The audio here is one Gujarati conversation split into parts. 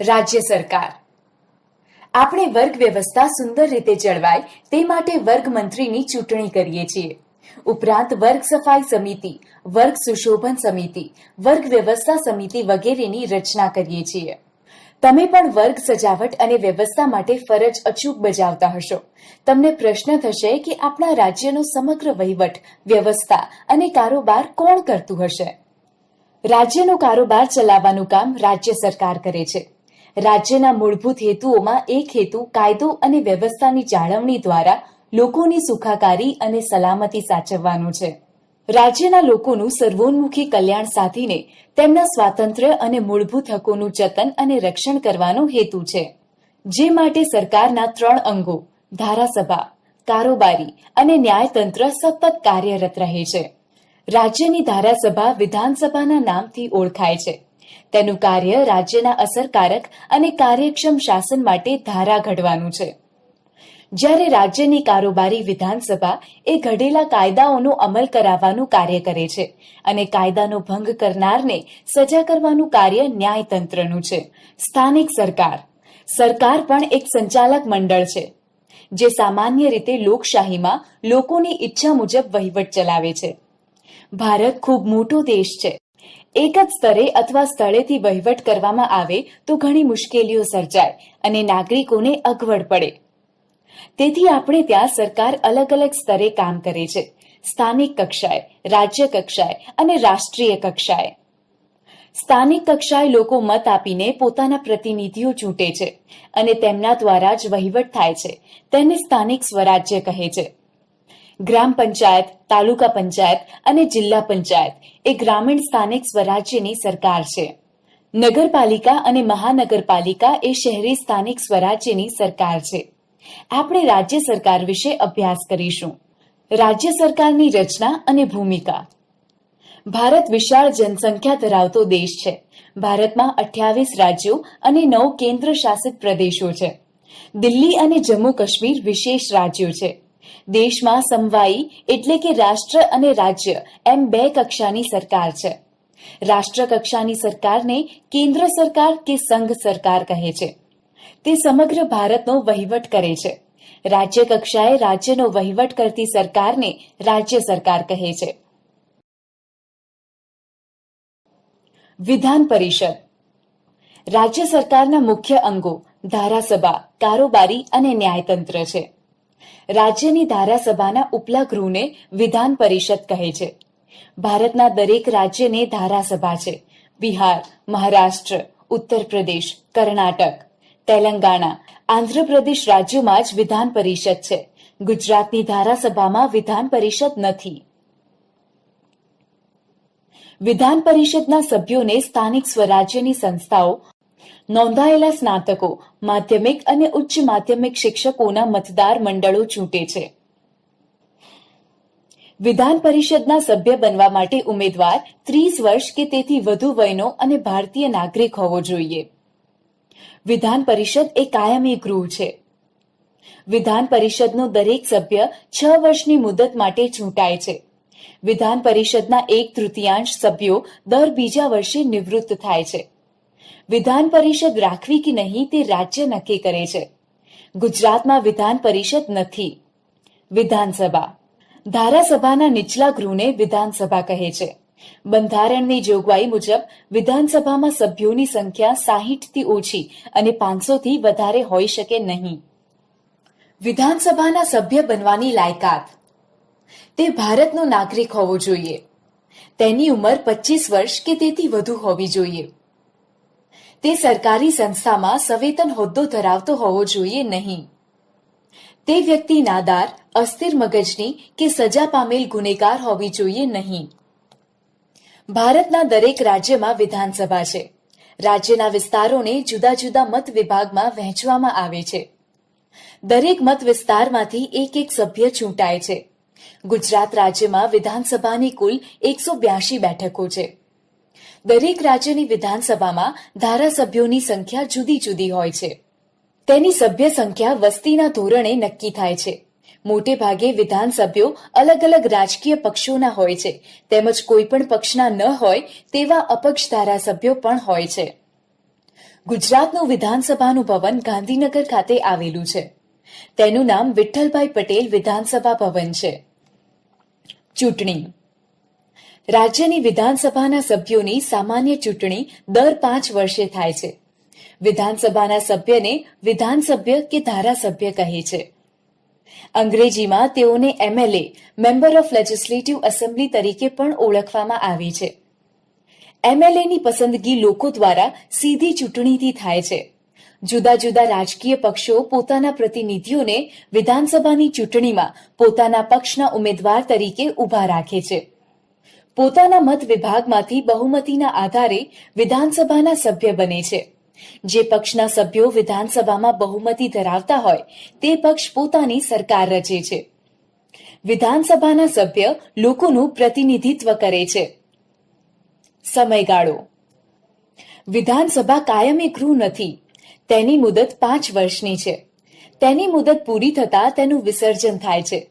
રાજ્ય સરકાર. આપણે વર્ગ વ્યવસ્થા સુંદર રીતે જળવાય તે માટે વર્ગ મંત્રીની ચૂંટણી કરીએ છીએ. ઉપરાંત વર્ગ સફાઈ સમિતિ, વર્ગ સુશોભન સમિતિ, વર્ગ વ્યવસ્થા સમિતિ વગેરેની રચના કરીએ છીએ. તમે પણ વર્ગ સજાવટ અને વ્યવસ્થા માટે ફરજ અચૂક બજાવતા હશો. તમને પ્રશ્ન થશે કે આપણા રાજ્યનો સમગ્ર વહીવટ, વ્યવસ્થા અને કારોબાર કોણ કરતું હશે? રાજ્યનો કારોબાર ચલાવવાનું કામ રાજ્ય સરકાર કરે છે. રાજ્યના મૂળભૂત હેતુઓમાં એક હેતુ કાયદો અને વ્યવસ્થાની જાળવણી દ્વારા લોકોની સુખાકારી અને સલામતી સાચવવાનું છે. રાજ્યના લોકોનું સર્વોન્મુખી કલ્યાણ સાધીને તેમના સ્વાતંત્ર્ય અને મૂળભૂત હકોનું જતન અને રક્ષણ કરવાનો હેતુ છે. જે માટે સરકારના ત્રણ અંગો, ધારાસભા, કારોબારી અને ન્યાયતંત્ર સતત કાર્યરત રહે છે. રાજ્યની ધારાસભા વિધાનસભાના નામથી ઓળખાય છે. તેનું કાર્ય રાજ્યના અસરકારક અને કાર્યક્ષમ શાસન માટે ધારા ઘડવાનું છે. જ્યારે રાજ્યની કારોબારી વિધાનસભા એ ઘડેલા કાયદાઓનો અમલ કરાવવાનું કાર્ય કરે છે અને કાયદાનો ભંગ કરનારને સજા કરવાનું કાર્ય ન્યાયતંત્રનું છે. સ્થાનિક સરકાર. સરકાર પણ એક સંચાલક મંડળ છે, જે સામાન્ય રીતે લોકશાહીમાં લોકોની ઈચ્છા મુજબ વહીવટ ચલાવે છે. ભારત ખૂબ મોટો દેશ છે. એક જ સ્તરે અથવા સ્થળેથી વહીવટ કરવામાં આવે તો ઘણી મુશ્કેલીઓ સર્જાય અને નાગરિકોને અગવડ પડે. તેથી આપણે ત્યાં સરકાર અલગ અલગ સ્તરે કામ કરે છે. સ્થાનિક કક્ષાએ, રાજ્ય કક્ષાએ અને રાષ્ટ્રીય કક્ષાએ. સ્થાનિક કક્ષાએ લોકો મત આપીને પોતાના પ્રતિનિધિઓ ચૂંટે છે અને તેમના દ્વારા જ વહીવટ થાય છે. તેને સ્થાનિક સ્વરાજ્ય કહે છે. ગ્રામ પંચાયત, તાલુકા પંચાયત અને જિલ્લા પંચાયત એ ગ્રામીણ સ્થાનિક સ્વરાજ્યની સરકાર છે. નગરપાલિકા અને મહાનગરપાલિકા એ શહેરી સ્થાનિક સ્વરાજ્યની સરકાર છે. આપણે રાજ્ય સરકાર વિશે અભ્યાસ કરીશું. રાજ્ય સરકારની રચના અને ભૂમિકા. ભારત વિશાળ જનસંખ્યા ધરાવતો દેશ છે. ભારતમાં અઠ્યાવીસ રાજ્યો અને નવ કેન્દ્ર શાસિત પ્રદેશો છે. દિલ્હી અને જમ્મુ કાશ્મીર વિશેષ રાજ્યો છે. દેશમાં સમવાયી એટલે કે રાષ્ટ્ર અને રાજ્ય એમ બે કક્ષાની સરકાર છે. રાષ્ટ્ર કક્ષાની સરકારને કેન્દ્ર સરકાર કે સંઘ સરકાર કહે છે. તે સમગ્ર ભારતનો વહીવટ કરે છે. રાજ્ય કક્ષાએ રાજ્યનો વહીવટ કરતી સરકારને રાજ્ય સરકાર કહે છે. વિધાન પરિષદ. રાજ્ય સરકારના મુખ્ય અંગો ધારાસભા, કારોબારી અને ન્યાયતંત્ર છે. રાજ્યની ધારાસભાના ઉપલા ગૃહને વિધાન પરિષદ કહે છે. ભારતના દરેક રાજ્યને ધારાસભા છે. બિહાર, મહારાષ્ટ્ર ઉત્તર પ્રદેશ કર્ણાટક, તેલંગાણા, આંધ્રપ્રદેશ રાજ્યોમાં જ વિધાન પરિષદ છે. ગુજરાતની ધારાસભામાં વિધાન પરિષદ નથી. વિધાન પરિષદના સભ્યોને સ્થાનિક સ્વરાજ્યની સંસ્થાઓ નોંધાયેલા સ્નાતકો, માધ્યમિક અને ઉચ્ચ માધ્યમિક શિક્ષકોના મતદાર મંડળો ચૂંટે છે. વિધાન પરિષદના સભ્ય બનવા માટે ઉમેદવાર ત્રીસ વર્ષ કે તેથી વધુ વયનો અને ભારતીય નાગરિક હોવો જોઈએ. વિધાન પરિષદ એ કાયમી ગૃહ છે. વિધાન પરિષદનો દરેક સભ્ય છ વર્ષની મુદત માટે ચૂંટાય છે. વિધાન પરિષદના એક તૃતીયાંશ સભ્યો દર બીજા વર્ષે નિવૃત્ત થાય છે. વિધાન પરિષદ રાખવી કે નહીં તે રાજ્ય નક્કી કરે છે. ગુજરાતમાં વિધાન પરિષદ નથી. વિધાનસભા. ધારાસભાના નીચલા ગૃહને વિધાનસભા કહે છે. બંધારણની જોગવાઈ મુજબ વિધાનસભામાં સભ્યોની સંખ્યા સાહીઠથી ઓછી અને પાંચસોથી વધારે હોઈ શકે નહીં. વિધાનસભાના સભ્ય બનવાની લાયકાત. તે ભારતનો નાગરિક હોવો જોઈએ. તેની ઉંમર પચીસ વર્ષ કે તેથી વધુ હોવી જોઈએ. તે સરકારી સંસ્થામાં સવેતન હોદ્દો ધરાવતો હોવો જોઈએ નહીં. તે વ્યક્તિ નાદાર, અસ્થિર મગજની કે સજા પામેલ ગુનેગાર હોવી જોઈએ નહીં. ભારતના દરેક રાજ્યમાં વિધાનસભા છે. રાજ્યના વિસ્તારોને જુદા જુદા મત વિભાગમાં વહેંચવામાં આવે છે. દરેક મત વિસ્તારમાંથી એક એક સભ્ય ચૂંટાય છે. ગુજરાત રાજ્યમાં વિધાનસભાની કુલ એકસો બ્યાસી બેઠકો છે. દરેક રાજ્યની વિધાનસભામાં ધારાસભ્યોની સંખ્યા જુદી જુદી હોય છે. તેની સભ્ય સંખ્યા વસ્તીના ધોરણે નક્કી થાય છે. મોટે ભાગે વિધાનસભ્યો અલગ અલગ રાજકીય પક્ષોના હોય છે. તેમજ કોઈ પણ પક્ષના ન હોય તેવા અપક્ષ ધારાસભ્યો પણ હોય છે. ગુજરાતનું વિધાનસભાનું ભવન ગાંધીનગર ખાતે આવેલું છે. તેનું નામ વિઠ્ઠલભાઈ પટેલ વિધાનસભા ભવન છે. ચૂંટણી રાજ્યની વિધાનસભાના સભ્યોની સામાન્ય ચૂંટણી દર પાંચ વર્ષે થાય છે. વિધાનસભાના સભ્યને વિધાનસભ્ય કે ધારાસભ્ય કહે છે. અંગ્રેજીમાં તેઓને MLA, member of legislative assembly તરીકે પણ ઓળખવામાં આવે છે. એમએલએની પસંદગી લોકો દ્વારા સીધી ચૂંટણીથી થાય છે. જુદા જુદા રાજકીય પક્ષો પોતાના પ્રતિનિધિઓને વિધાનસભાની ચૂંટણીમાં પોતાના પક્ષના ઉમેદવાર તરીકે ઊભા રાખે છે. પોતાના મત વિભાગમાંથી બહુમતીના આધારે વિધાનસભાના સભ્ય બને છે. જે પક્ષના સભ્યો વિધાનસભામાં બહુમતી ધરાવતા હોય, તે પક્ષ પોતાની સરકાર રચે છે. વિધાનસભાના સભ્ય લોકોનું પ્રતિનિધિત્વ કરે છે. સમયગાળો. વિધાનસભા કાયમી ગૃહ નથી. તેની મુદત પાંચ વર્ષની છે. તેની મુદત પૂરી થતાં તેનું વિસર્જન થાય છે.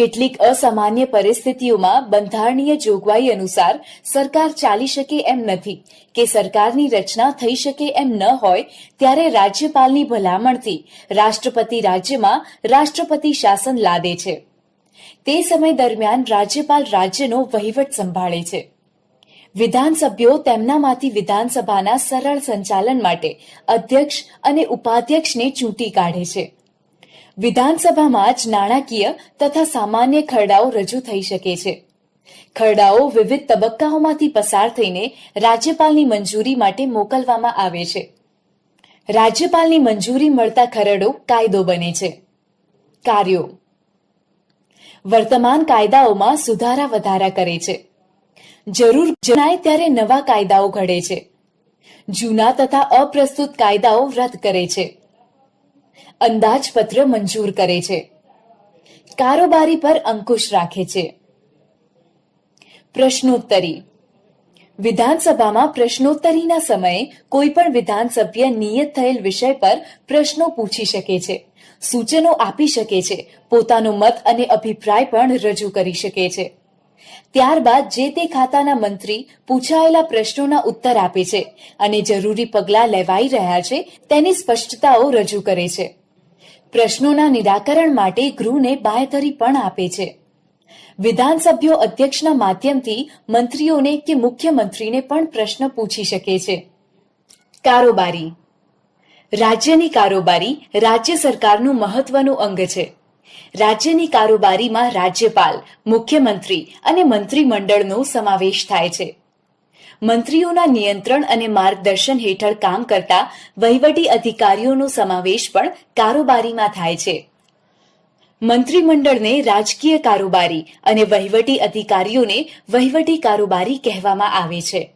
કેટલીક અસામાન્ય પરિસ્થિતિઓમાં બંધારણીય જોગવાઈ અનુસાર સરકાર ચાલી શકે એમ નથી. કે સરકારની રચના થઈ શકે એમ ન હોય, ત્યારે રાજ્યપાલની ભલામણથી રાષ્ટ્રપતિ રાજ્યમાં રાષ્ટ્રપતિ શાસન લાદે છે. તે સમય દરમિયાન રાજ્યપાલ રાજ્યનો વહીવટ સંભાળે છે. વિધાનસભ્યો તેમનામાંથી વિધાનસભાના સરળ સંચાલન માટે અધ્યક્ષ અને ઉપાધ્યક્ષને ચૂંટી કાઢે છે. વિધાનસભામાં જ નાણાકીય તથા સામાન્ય ખરડાઓ રજૂ થઈ શકે છે. ખરડાઓ વિવિધ તબક્કાઓમાંથી પસાર થઈને રાજ્યપાલની મંજૂરી માટે મોકલવામાં આવે છે. રાજ્યપાલની મંજૂરી મળતા ખરડો કાયદો બને છે. કાર્યો. વર્તમાન કાયદાઓમાં સુધારા વધારા કરે છે. જરૂર જણાય ત્યારે નવા કાયદાઓ ઘડે છે. જૂના તથા અપ્રસ્તુત કાયદાઓ રદ કરે છે. અંદાજપત્ર મંજૂર કરે છે. કારોબારી પર અંકુશ રાખે છે. પ્રશ્નોત્તરી. વિધાનસભામાં પ્રશ્નોત્તરીના સમયે કોઈ પણ વિધાનસભ્ય નિયત થયેલ વિષય પર પ્રશ્નો પૂછી શકે છે, સૂચનો આપી શકે છે, પોતાનો મત અને અભિપ્રાય પણ રજૂ કરી શકે છે. ત્યારબાદ જે તે ખાતાના મંત્રી પૂછાયેલા પ્રશ્નોના ઉત્તર આપે છે અને જરૂરી પગલાં લેવાઈ રહ્યા છે, તેની સ્પષ્ટતાઓ રજૂ કરે છે. પ્રશ્નોના નિરાકરણ માટે ગૃહને બાંયધરી પણ આપે છે. વિધાનસભ્યો અધ્યક્ષના માધ્યમથી મંત્રીઓને કે મુખ્યમંત્રીને પણ પ્રશ્ન પૂછી શકે છે. કારોબારી. રાજ્યની કારોબારી રાજ્ય સરકારનું મહત્વનું અંગ છે. રાજ્યની કારોબારીમાં રાજ્યપાલ, મુખ્યમંત્રી અને મંત્રીમંડળનો સમાવેશ થાય છે. મંત્રીઓના નિયંત્રણ અને માર્ગદર્શન હેઠળ કામ કરતા વહીવટી અધિકારીઓનો સમાવેશ પણ કારોબારીમાં થાય છે. મંત્રીમંડળને રાજકીય કારોબારી અને વહીવટી અધિકારીઓને વહીવટી કારોબારી કહેવામાં આવે છે.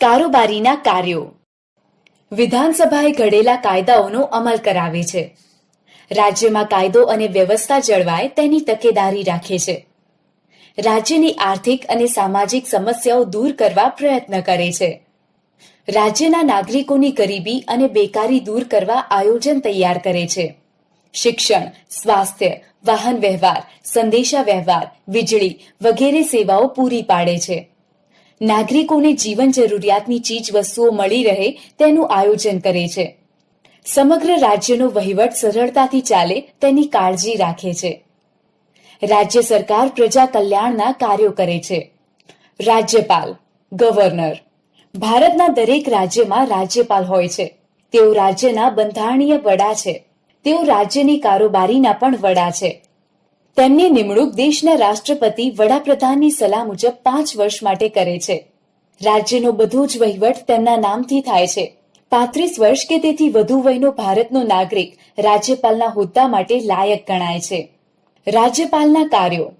કારોબારીના કાર્યો. વિધાનસભાએ ઘડેલા કાયદાઓનો અમલ કરાવે છે. રાજ્યમાં કાયદો અને વ્યવસ્થા જળવાય તેની તકેદારી રાખે છે. રાજ્યની આર્થિક અને સામાજિક સમસ્યાઓ દૂર કરવા પ્રયત્ન કરે છે. રાજ્યના નાગરિકોની ગરીબી અને બેકારી દૂર કરવા આયોજન તૈયાર કરે છે. શિક્ષણ, સ્વાસ્થ્ય, વાહન વ્યવહાર, સંદેશા વ્યવહાર, વીજળી વગેરે સેવાઓ પૂરી પાડે છે. નાગરિકોને જીવન જરૂરિયાતની ચીજ વસ્તુઓ મળી રહે તેનું આયોજન કરે છે. સમગ્ર રાજ્યનો વહીવટ સરળતાથી ચાલે તેની કાળજી રાખે છે. રાજ્ય સરકાર પ્રજા કલ્યાણના કાર્યો કરે છે. રાજ્યપાલ, ગવર્નર. ભારતના દરેક રાજ્યમાં રાજ્યપાલ હોય છે. તેઓ રાજ્યના બંધારણીય વડા છે. તેઓ રાજ્યની કારોબારીના પણ વડા છે. તેમની નિમણૂક દેશના રાષ્ટ્રપતિ વડાપ્રધાનની સલાહ મુજબ પાંચ વર્ષ માટે કરે છે. રાજ્યનો બધો જ વહીવટ તેમના નામથી થાય છે. પાંત્રીસ વર્ષ કે તેથી વધુ વયનો ભારતનો નાગરિક રાજ્યપાલના હોદ્દા માટે લાયક ગણાય છે. રાજ્યપાલના કાર્યો.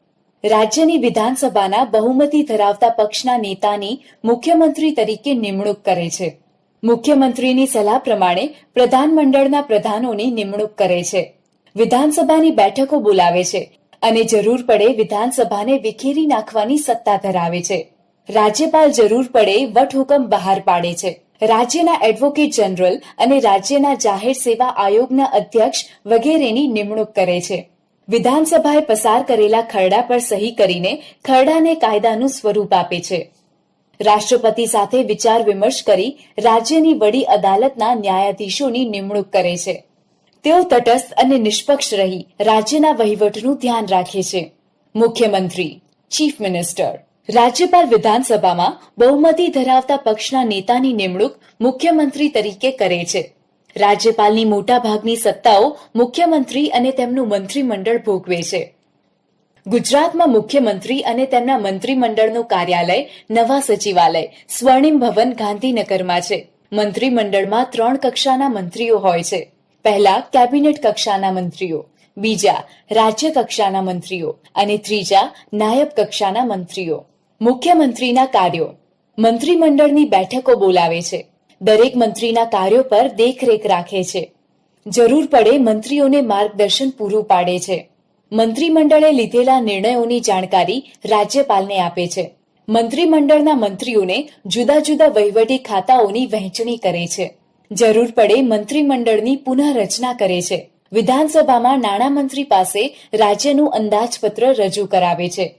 રાજ્યની વિધાનસભાના બહુમતી ધરાવતા પક્ષના નેતાની મુખ્યમંત્રી તરીકે નિમણૂક કરે છે. મુખ્યમંત્રીની સલાહ પ્રમાણે પ્રધાનમંડળના પ્રધાનોની નિમણૂક કરે છે. વિધાનસભાની બેઠકો બોલાવે છે અને જરૂર પડે વિધાનસભાને વિખેરી નાખવાની સત્તા ધરાવે છે. રાજ્યપાલ જરૂર પડે વટહુકમ બહાર પાડે છે. રાજ્યના એડવોકેટ જનરલ અને રાજ્યના જાહેર સેવા આયોગના અધ્યક્ષ વગેરેની નિમણૂક કરે છે. વિધાનસભાએ પસાર કરેલા ખરડા પર સહી કરીને ખરડાને કાયદાનું સ્વરૂપ આપે છે. રાષ્ટ્રપતિ સાથે વિચાર વિમર્શ કરી રાજ્યની વડી અદાલતના ન્યાયાધીશોની નિમણૂક કરે છે. તેઓ તટસ્થ અને નિષ્પક્ષ રહી રાજ્યના વહીવટનું ધ્યાન રાખે છે. મુખ્યમંત્રી, ચીફ મિનિસ્ટર, રાજ્યપાલ વિધાનસભામાં બહુમતી ધરાવતા પક્ષના નેતાની નિમણૂક મુખ્યમંત્રી તરીકે કરે છે. રાજ્યપાલની મોટાભાગની સત્તાઓ મુખ્યમંત્રી અને તેમનું મંત્રીમંડળ ભોગવે છે. ગુજરાતમાં મુખ્યમંત્રી અને તેમના મંત્રીમંડળનું કાર્યાલય, નવા સચિવાલય, સ્વર્ણિમ ભવન ગાંધીનગરમાં છે. મંત્રીમંડળમાં ત્રણ કક્ષાના મંત્રીઓ હોય છે. પહેલા કેબિનેટ કક્ષાના મંત્રીઓ, બીજા રાજ્ય કક્ષાના મંત્રીઓ અને ત્રીજા નાયબ કક્ષાના મંત્રીઓ. મુખ્યમંત્રીના કાર્યો. મંત્રીમંડળની બેઠકો બોલાવે છે. દરેક મંત્રીના કાર્યો પર દેખરેખ રાખે છે. જરૂર પડે મંત્રીઓને માર્ગદર્શન પૂરું પાડે છે. મંત્રીમંડળે લીધેલા નિર્ણયોની જાણકારી રાજ્યપાલને આપે છે. મંત્રીમંડળના મંત્રીઓને જુદા જુદા વહીવટી ખાતાઓની વહેંચણી કરે છે. જરૂર પડે મંત્રીમંડળની પુનઃરચના કરે છે. વિધાનસભામાં નાણામંત્રી પાસે રાજ્યનું અંદાજપત્ર રજૂ કરાવે છે.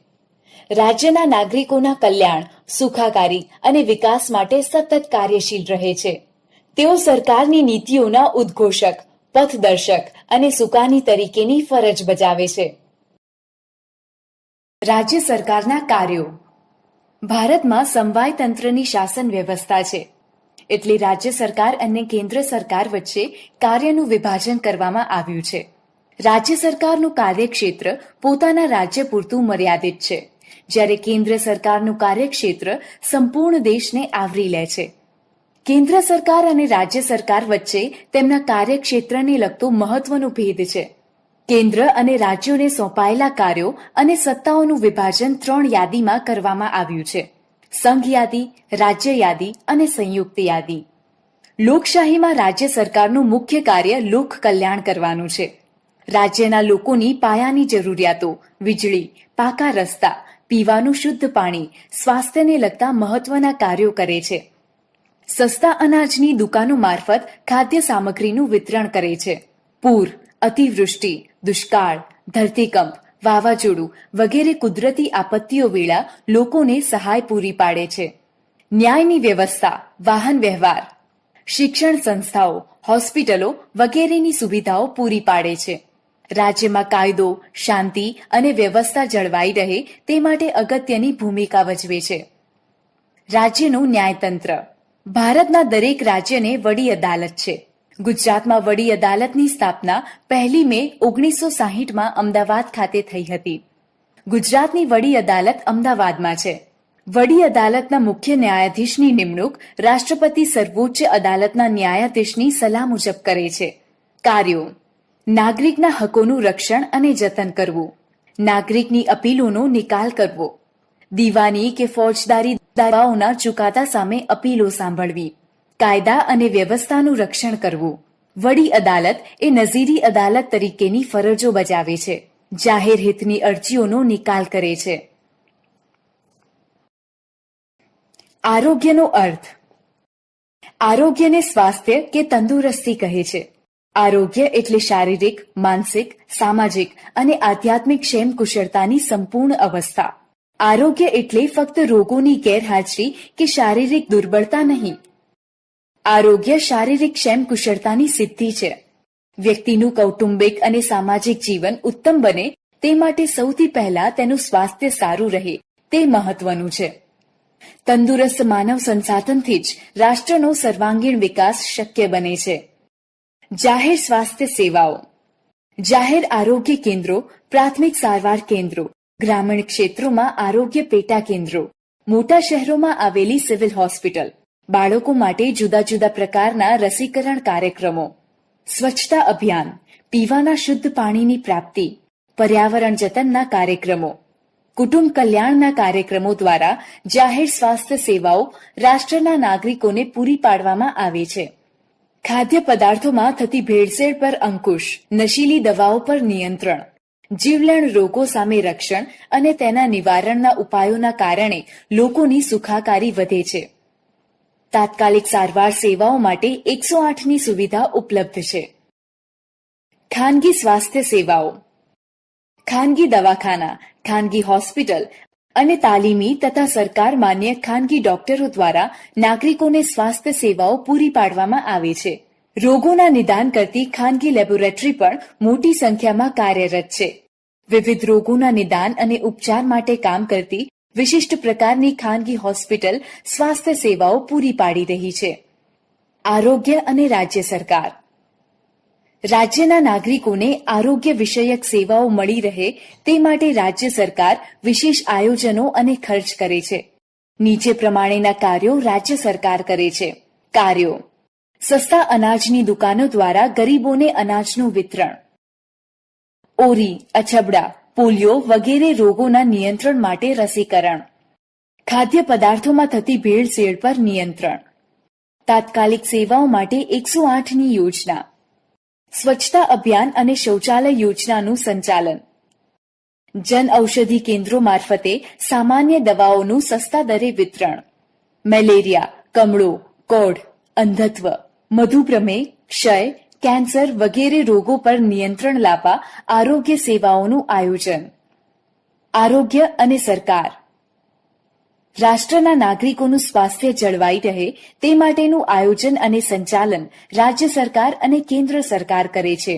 રાજ્યના નાગરિકોના કલ્યાણ, સુખાકારી અને વિકાસ માટે સતત કાર્યશીલ રહે છે. તેઓ સરકારની નીતિઓના ઉદ્ઘોષક, પથદર્શક અને સુકાની તરીકેની ફરજ બજાવે છે. રાજ્ય સરકારના કાર્યો. ભારતમાં સમવાય તંત્રની શાસન વ્યવસ્થા છે. એટલે રાજ્ય સરકાર અને કેન્દ્ર સરકાર વચ્ચે કાર્યનું વિભાજન કરવામાં આવ્યું છે. રાજ્ય સરકારનું કાર્યક્ષેત્ર પોતાના રાજ્ય પૂરતું મર્યાદિત છે. જ્યારે કેન્દ્ર સરકારનું કાર્યક્ષેત્ર સંપૂર્ણ દેશને આવરી લે છે. કેન્દ્ર સરકાર અને રાજ્ય સરકાર વચ્ચે તેમના કાર્યક્ષેત્રને લગતો મહત્વનો ભેદ છે. કેન્દ્ર અને રાજ્યોને સોંપાયેલા કાર્યો અને સત્તાઓનું વિભાજન ત્રણ યાદીમાં કરવામાં આવ્યું છે. સંઘ યાદી, રાજ્ય યાદી અને સંયુક્ત યાદી. લોકશાહીમાં રાજ્ય સરકારનું મુખ્ય કાર્ય લોક કલ્યાણ કરવાનું છે. રાજ્યના લોકોની પાયાની જરૂરિયાતો, વીજળી, પાકા રસ્તા પીવાનું શુદ્ધ પાણી સ્વાસ્થ્યને લગતા મહત્વના કાર્યો કરે છે. સસ્તા અનાજની દુકાનો મારફત ખાદ્ય સામગ્રીનું વિતરણ કરે છે. પૂર, અતિવૃષ્ટિ, દુષ્કાળ, ધરતીકંપ, વાવાઝોડું વગેરે કુદરતી આપત્તિઓ વેળા લોકોને સહાય પૂરી પાડે છે. ન્યાયની વ્યવસ્થા, વાહન વ્યવહાર, શિક્ષણ સંસ્થાઓ, હોસ્પિટલો વગેરેની સુવિધાઓ પૂરી પાડે છે. રાજ્યમાં કાયદો, શાંતિ અને વ્યવસ્થા જળવાઈ રહે તે માટે અગત્યની ભૂમિકા ભજવે છે. રાજ્યનું ન્યાયતંત્ર. ભારતના દરેક રાજ્યને વડી અદાલત છે. ગુજરાતમાં વડી અદાલતની સ્થાપના પહેલી મે ઓગણીસો સાહીઠમાં અમદાવાદ ખાતે થઈ હતી. ગુજરાતની વડી અદાલત અમદાવાદમાં છે. વડી અદાલતના મુખ્ય ન્યાયાધીશની નિમણૂક રાષ્ટ્રપતિ સર્વોચ્ચ અદાલતના ન્યાયાધીશની સલાહ મુજબ કરે છે. કાર્યો. નાગરિકના હકોનું રક્ષણ અને જતન કરવું. નાગરિકની અપીલોનો નિકાલ કરવો. દીવાની કે ફોજદારી દાવાઓના ચુકાદા સામે અપીલો સાંભળવી. કાયદા અને વ્યવસ્થાનું રક્ષણ કરવું. વડી અદાલત એ નઝીરી અદાલત તરીકેની ફરજો બજાવે છે. જાહેર હિતની અરજીઓનો નિકાલ કરે છે. આરોગ્યનો અર્થ. આરોગ્યને સ્વાસ્થ્ય કે તંદુરસ્તી કહે છે. આરોગ્ય એટલે શારીરિક, માનસિક, સામાજિક અને આધ્યાત્મિક ક્ષેમ કુશળતાની સંપૂર્ણ અવસ્થા. આરોગ્ય એટલે ફક્ત રોગોની ગેરહાજરી કે શારીરિક દુર્બળતા નહીં. આરોગ્ય શારીરિક ક્ષેમ કુશળતાની સિદ્ધિ છે. વ્યક્તિનું કૌટુંબિક અને સામાજિક જીવન ઉત્તમ બને, તે માટે સૌથી પહેલા તેનું સ્વાસ્થ્ય સારું રહે, તે મહત્વનું છે. તંદુરસ્ત માનવ સંસાધનથી જ રાષ્ટ્રનો સર્વાંગીણ વિકાસ શક્ય બને છે. જાહેર સ્વાસ્થ્ય સેવાઓ, જાહેર આરોગ્ય કેન્દ્રો, પ્રાથમિક સારવાર કેન્દ્રો, ગ્રામીણ ક્ષેત્રોમાં આરોગ્ય પેટા કેન્દ્રો, મોટા શહેરોમાં આવેલી સિવિલ હોસ્પિટલ, બાળકો માટે જુદા જુદા પ્રકારના રસીકરણ કાર્યક્રમો, સ્વચ્છતા અભિયાન, પીવાના શુદ્ધ પાણીની પ્રાપ્તિ, પર્યાવરણ જતનના કાર્યક્રમો, કુટુંબ કલ્યાણના કાર્યક્રમો દ્વારા જાહેર સ્વાસ્થ્ય સેવાઓ રાષ્ટ્રના નાગરિકોને પૂરી પાડવામાં આવે છે. ખાદ્ય પદાર્થોમાં થતી ભેળસેળ પર અંકુશ, નશીલી દવાઓ પર નિયંત્રણ, જીવલેણ રોગો સામે રક્ષણ અને તેના નિવારણના ઉપાયોના કારણે લોકોની સુખાકારી વધે છે. તાત્કાલિક સારવાર સેવાઓ માટે એકસો આઠની સુવિધા ઉપલબ્ધ છે. ખાનગી સ્વાસ્થ્ય સેવાઓ. ખાનગી દવાખાના, ખાનગી હોસ્પિટલ અને તાલીમી તથા સરકાર માન્ય ખાનગી ડોક્ટરો દ્વારા નાગરિકોને સ્વાસ્થ્ય સેવાઓ પૂરી પાડવામાં આવે છે. રોગોના નિદાન કરતી ખાનગી લેબોરેટરી પણ મોટી સંખ્યામાં કાર્યરત છે. વિવિધ રોગોના નિદાન અને ઉપચાર માટે કામ કરતી વિશિષ્ટ પ્રકારની ખાનગી હોસ્પિટલ સ્વાસ્થ્ય સેવાઓ પૂરી પાડી રહી છે. આરોગ્ય અને રાજ્ય સરકાર રાજ્યના નાગરિકોને આરોગ્ય વિષયક સેવાઓ મળી રહે તે માટે રાજ્ય સરકાર વિશેષ આયોજનો અને ખર્ચ કરે છે. નીચે પ્રમાણેના કાર્યો રાજ્ય સરકાર કરે છે. કાર્યો. સસ્તા અનાજની દુકાનો દ્વારા ગરીબોને અનાજનું વિતરણ. ઓરી, અછબડા, પોલિયો વગેરે રોગોના નિયંત્રણ માટે રસીકરણ. ખાદ્ય પદાર્થોમાં થતી ભેળસેળ પર નિયંત્રણ. તાત્કાલિક સેવાઓ માટે એકસો આઠની યોજના. સ્વચ્છતા અભિયાન અને શૌચાલય યોજનાનું સંચાલન. જન ઔષધિ કેન્દ્રો મારફતે સામાન્ય દવાઓનું સસ્તા દરે વિતરણ. મેલેરિયા, કમળો કોઢ અંધત્વ, મધુપ્રમેહ, ક્ષય, કેન્સર વગેરે રોગો પર નિયંત્રણ લાવવા આરોગ્ય સેવાઓનું આયોજન. આરોગ્ય અને સરકાર રાષ્ટ્રના નાગરિકોનું સ્વાસ્થ્ય જળવાઈ રહે તે માટેનું આયોજન અને સંચાલન રાજ્ય સરકાર અને કેન્દ્ર સરકાર કરે છે.